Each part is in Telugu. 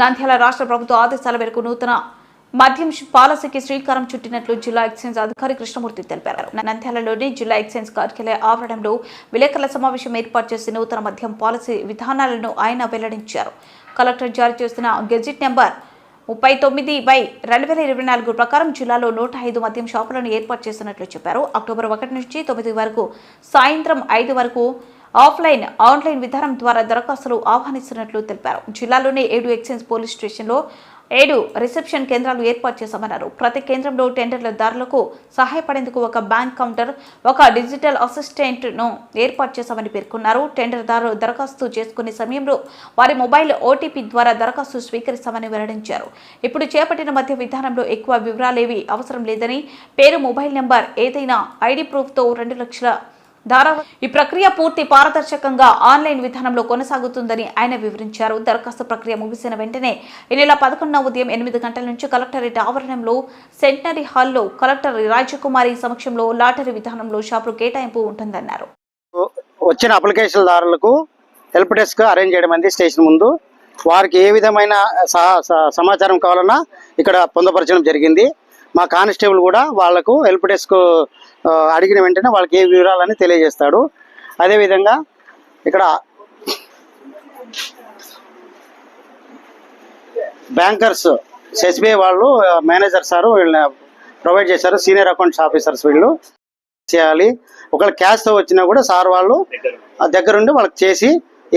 నంద్యాల రాష్ట్ర ప్రభుత్వ ఆదేశాల మేరకు నూతన మద్యం పాలసీకి శ్రీకారం చుట్టినట్లు జిల్లా ఎక్సైజ్ అధికారి కృష్ణమూర్తి తెలిపారు. నంద్యాలలోని జిల్లా ఎక్సైజ్ కార్యాలయ ఆవరణలో విలేకరుల సమావేశం ఏర్పాటు చేసి నూతన మద్యం పాలసీ విధానాలను ఆయన వెల్లడించారు. కలెక్టర్ జారీ చేస్తున్న గెజిట్ నెంబర్ ముప్పై తొమ్మిది బై రెండు వేల ఇరవై నాలుగు ప్రకారం జిల్లాలో నూట ఐదు మద్యం షాపులను ఏర్పాటు చేస్తున్నట్లు చెప్పారు. అక్టోబర్ ఒకటి నుంచి తొమ్మిది వరకు సాయంత్రం ఐదు వరకు ఆఫ్లైన్ ఆన్లైన్ విధానం ద్వారా దరఖాస్తులు ఆహ్వానిస్తున్నట్లు తెలిపారు. జిల్లాలోని ఏడు ఎక్సైజ్ పోలీస్ స్టేషన్లో ఏడు రిసెప్షన్ కేంద్రాలు ఏర్పాటు చేశామన్నారు. ప్రతి కేంద్రంలో టెండర్ల దారులకు సహాయపడేందుకు ఒక బ్యాంక్ కౌంటర్ ఒక డిజిటల్ అసిస్టెంట్ను ఏర్పాటు చేశామని పేర్కొన్నారు. టెండర్దారు దరఖాస్తు చేసుకునే సమయంలో వారి మొబైల్ ఓటీపీ ద్వారా దరఖాస్తు స్వీకరిస్తామని వెల్లడించారు. ఇప్పుడు చేపట్టిన మధ్య విధానంలో ఎక్కువ వివరాలేవి అవసరం లేదని పేరు మొబైల్ నెంబర్ ఏదైనా ఐడి ప్రూఫ్తో రెండు లక్షల ధారా ఈ ప్రక్రియ పూర్తి పారదర్శకంగా ఆన్లైన్ విధానంలో కొనసాగుతుందని ఆయన వివరించారు. దరఖాస్తు ప్రక్రియ ముగిసిన వెంటనే ఈ నెల పదకొండున ఉదయం ఎనిమిది గంటల నుంచి కలెక్టరేట్ ఆవరణంలో సెంటనరీ హాల్లో కలెక్టర్ రాజకుమారి సమక్షంలో లాటరీ విధానంలో షాపులు కేటాయింపు ఉంటుందన్నారు. వచ్చిన అప్లికేషన్ దారులకు హెల్ప్ డెస్క్ అరేంజ్ చేయడం అనేది స్టేషన్ ముందు. వారికి ఏ విధమైన సమాచారం కావాలన్నా ఇక్కడ పొందపరచడం జరిగింది. మా కానిస్టేబుల్ కూడా వాళ్ళకు హెల్ప్ డెస్క్ అడిగిన వెంటనే వాళ్ళకి ఏ వివరాలని తెలియజేస్తాడు. అదేవిధంగా ఇక్కడ బ్యాంకర్స్ ఎస్బీఐ వాళ్ళు మేనేజర్ సారు వీళ్ళని ప్రొవైడ్ చేశారు సీనియర్ అకౌంట్స్ ఆఫీసర్స్ వీళ్ళు చేయాలి. ఒకవేళ క్యాష్తో వచ్చినా కూడా సార్ వాళ్ళు ఆ దగ్గరుండి వాళ్ళకి చేసి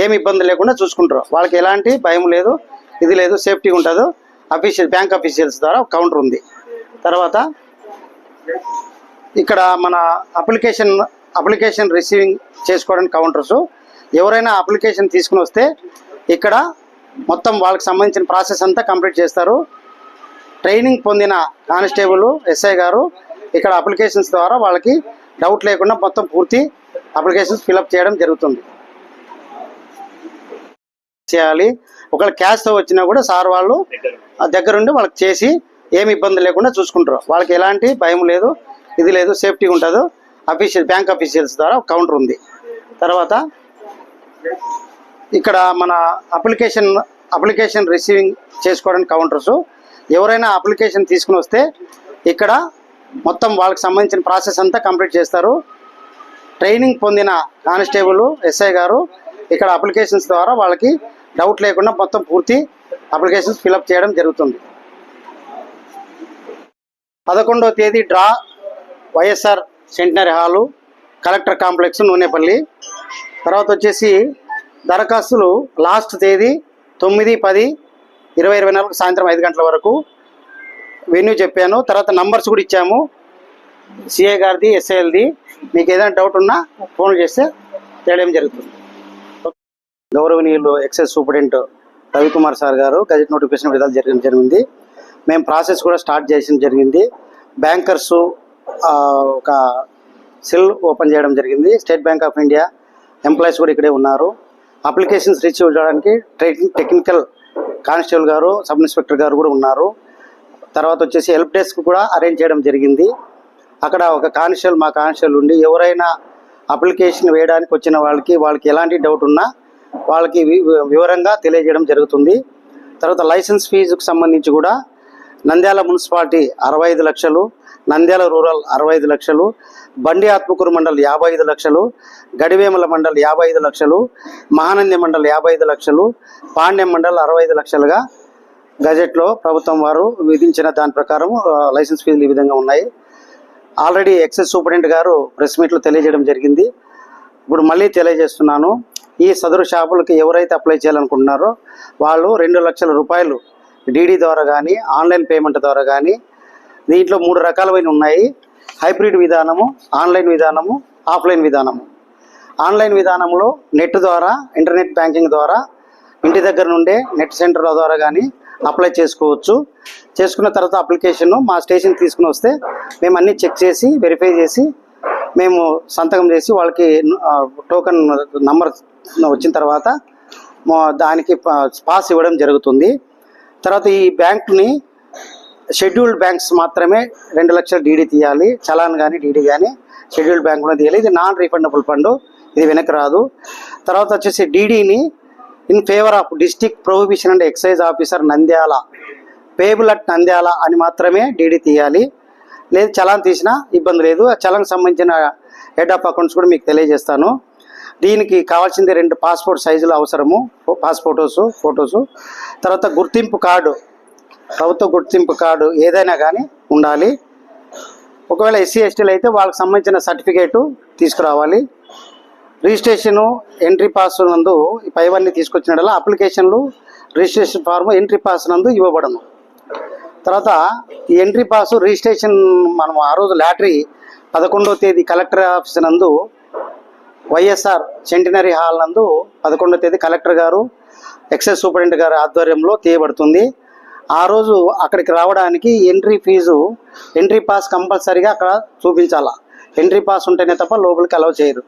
ఏమి ఇబ్బంది లేకుండా చూసుకుంటారు. వాళ్ళకి ఎలాంటి భయం లేదు ఇది లేదు సేఫ్టీ ఉంటుంది. అఫీషియల్ బ్యాంక్ అఫీషియల్స్ ద్వారా కౌంటర్ ఉంది. తర్వాత ఇక్కడ మన అప్లికేషన్ అప్లికేషన్ రిసీవింగ్ చేసుకోవడానికి కౌంటర్స్ ఎవరైనా అప్లికేషన్ తీసుకుని వస్తే ఇక్కడ మొత్తం వాళ్ళకి సంబంధించిన ప్రాసెస్ అంతా కంప్లీట్ చేస్తారు. ట్రైనింగ్ పొందిన కానిస్టేబుల్ ఎస్ఐ గారు ఇక్కడ అప్లికేషన్స్ ద్వారా వాళ్ళకి డౌట్ లేకుండా మొత్తం పూర్తి అప్లికేషన్స్ ఫిలప్ చేయడం జరుగుతుంది. చేయాలి. ఒకవేళ క్యాష్తో వచ్చినా కూడా సార్ వాళ్ళు ఆ దగ్గరుండి వాళ్ళకి చేసి ఏమి ఇబ్బంది లేకుండా చూసుకుంటారు. వాళ్ళకి ఎలాంటి భయం లేదు ఇది లేదు సేఫ్టీ ఉంటుంది. అఫీషియల్ బ్యాంక్ అఫీషియల్స్ ద్వారా కౌంటర్ ఉంది. తర్వాత ఇక్కడ మన అప్లికేషన్ అప్లికేషన్ రిసీవింగ్ చేసుకోవడానికి కౌంటర్స్ ఎవరైనా అప్లికేషన్ తీసుకుని వస్తే ఇక్కడ మొత్తం వాళ్ళకి సంబంధించిన ప్రాసెస్ అంతా కంప్లీట్ చేస్తారు. ట్రైనింగ్ పొందిన కానిస్టేబుల్ ఎస్ఐ గారు ఇక్కడ అప్లికేషన్స్ ద్వారా వాళ్ళకి డౌట్ లేకుండా మొత్తం పూర్తి అప్లికేషన్స్ ఫిలప్ చేయడం జరుగుతుంది. పదకొండవ తేదీ draw YSR centenary hall collector complex Nunepalli. తర్వాత వచ్చేసి దరఖాస్తులు లాస్ట్ తేదీ తొమ్మిది పది ఇరవై ఇరవై నాలుగు సాయంత్రం ఐదు గంటల వరకు వెన్యూ చెప్పాను. తర్వాత నంబర్స్ కూడా ఇచ్చాము. సిఐ గారిది ఎస్ఐఎల్ది మీకు ఏదైనా డౌట్ ఉన్నా ఫోన్ చేస్తే చేయడం జరుగుతుంది. గౌరవనీయులు ఎక్సైజ్ సూపరింటెండెంట్ రవికుమార్ సార్ గారు గజెట్ నోటిఫికేషన్ విడుదల జరగడం జరిగింది. మేము ప్రాసెస్ కూడా స్టార్ట్ చేయడం జరిగింది. బ్యాంకర్స్ ఒక సెల్ ఓపెన్ చేయడం జరిగింది. State Bank of India employees కూడా ఇక్కడే ఉన్నారు. అప్లికేషన్స్ రిసీవ్ చేయడానికి ట్రైనింగ్ టెక్నికల్ కానిస్టేబుల్ గారు సబ్ ఇన్స్పెక్టర్ గారు కూడా ఉన్నారు. తర్వాత వచ్చేసి హెల్ప్ డెస్క్ కూడా అరేంజ్ చేయడం జరిగింది. అక్కడ ఒక కానిస్టేబుల్ మా కానిస్టేబుల్ ఉండి ఎవరైనా అప్లికేషన్ వేయడానికి వచ్చిన వాళ్ళకి వాళ్ళకి ఎలాంటి డౌట్ ఉన్నా వాళ్ళకి వి- వివరంగా తెలియజేయడం జరుగుతుంది. తర్వాత లైసెన్స్ ఫీజుకు సంబంధించి కూడా నంద్యాల మున్సిపాలిటీ అరవై ఐదు లక్షలు నంద్యాల రూరల్ అరవై ఐదు లక్షలు బండి ఆత్మకూరు మండల్ యాభై ఐదు లక్షలు గడివేముల మండల్ యాభై ఐదు లక్షలు మహానంది మండల్ యాభై ఐదు లక్షలు పాండ్యం మండల్ అరవై ఐదు లక్షలుగా గజెట్లో ప్రభుత్వం వారు విధించిన దాని ప్రకారం లైసెన్స్ ఫీజులు ఈ విధంగా ఉన్నాయి. ఆల్రెడీ ఎక్సైజ్ సూపరింటెండెంట్ గారు ప్రెస్ మీట్లో తెలియజేయడం జరిగింది. ఇప్పుడు మళ్ళీ తెలియజేస్తున్నాను ఈ సదరు షాపులకి ఎవరైతే అప్లై చేయాలనుకుంటున్నారో వాళ్ళు రెండు లక్షల రూపాయలు డీడీ ద్వారా కానీ ఆన్లైన్ పేమెంట్ ద్వారా కానీ దీంట్లో మూడు రకాలమైన ఉన్నాయి. హైబ్రిడ్ విధానము ఆన్లైన్ విధానము ఆఫ్లైన్ విధానము. ఆన్లైన్ విధానంలో నెట్ ద్వారా ఇంటర్నెట్ బ్యాంకింగ్ ద్వారా ఇంటి దగ్గర నుండే నెట్ సెంటర్ ద్వారా కానీ అప్లై చేసుకోవచ్చు. చేసుకున్న తర్వాత అప్లికేషన్ మా స్టేషన్ తీసుకుని వస్తే మేము అన్నీ చెక్ చేసి వెరిఫై చేసి మేము సంతకం చేసి వాళ్ళకి టోకన్ టోకెన్ నంబర్ వచ్చిన తర్వాత మా- దానికి పా- పాస్ ఇవ్వడం జరుగుతుంది. తర్వాత ఈ బ్యాంక్ని షెడ్యూల్డ్ బ్యాంక్స్ మాత్రమే రెండు లక్షల డీడీ తీయాలి చలాన్ కానీ డీడీ కానీ షెడ్యూల్డ్ బ్యాంకులో తీయాలి. ఇది నాన్ రీఫండబుల్ ఫండ్ ఇది వెనక్కి రాదు. తర్వాత వచ్చేసి డీడీని in favour of district prohibition and excise officer Nandyal payable at Nandyal అని మాత్రమే డీడీ తీయాలి. లేదు చలాన్ తీసినా ఇబ్బంది లేదు. ఆ చలాన్కి సంబంధించిన హెడ్ ఆఫ్ అకౌంట్స్ కూడా మీకు తెలియజేస్తాను. దీనికి కావాల్సింది రెండు పాస్పోర్ట్ సైజులు అవసరము. పాస్పోర్టోసు ఫొటోసు. తర్వాత గుర్తింపు కార్డు. ప్రభుత్వ గుర్తింపు కార్డు ఏదైనా కానీ ఉండాలి. ఒకవేళ ఎస్సీ ఎస్టీలు అయితే వాళ్ళకి సంబంధించిన సర్టిఫికేటు తీసుకురావాలి. రిజిస్ట్రేషను ఎంట్రీ పాస్ నందు పైవన్నీ తీసుకొచ్చినట్ల అప్లికేషన్లు రిజిస్ట్రేషన్ ఫార్మ్ ఎంట్రీ పాస్ నందు ఇవ్వబడను. తర్వాత ఈ ఎంట్రీ పాస్ రిజిస్ట్రేషన్ మనం ఆ రోజు లాటరీ పదకొండవ తేదీ కలెక్టర్ ఆఫీస్ నందు వైఎస్ఆర్ సెంటినరీ హాల్ నందు పదకొండవ తేదీ కలెక్టర్ గారు ఎక్సైజ్ సూపరింటెండెంట్ గారి ఆధ్వర్యంలో తీయబడుతుంది. ఆ రోజు అక్కడికి రావడానికి ఎంట్రీ ఫీజు ఎంట్రీ పాస్ కంపల్సరీగా అక్కడ చూపించాలా. ఎంట్రీ పాస్ ఉంటేనే తప్ప లోపలికి అలౌ చేయరు.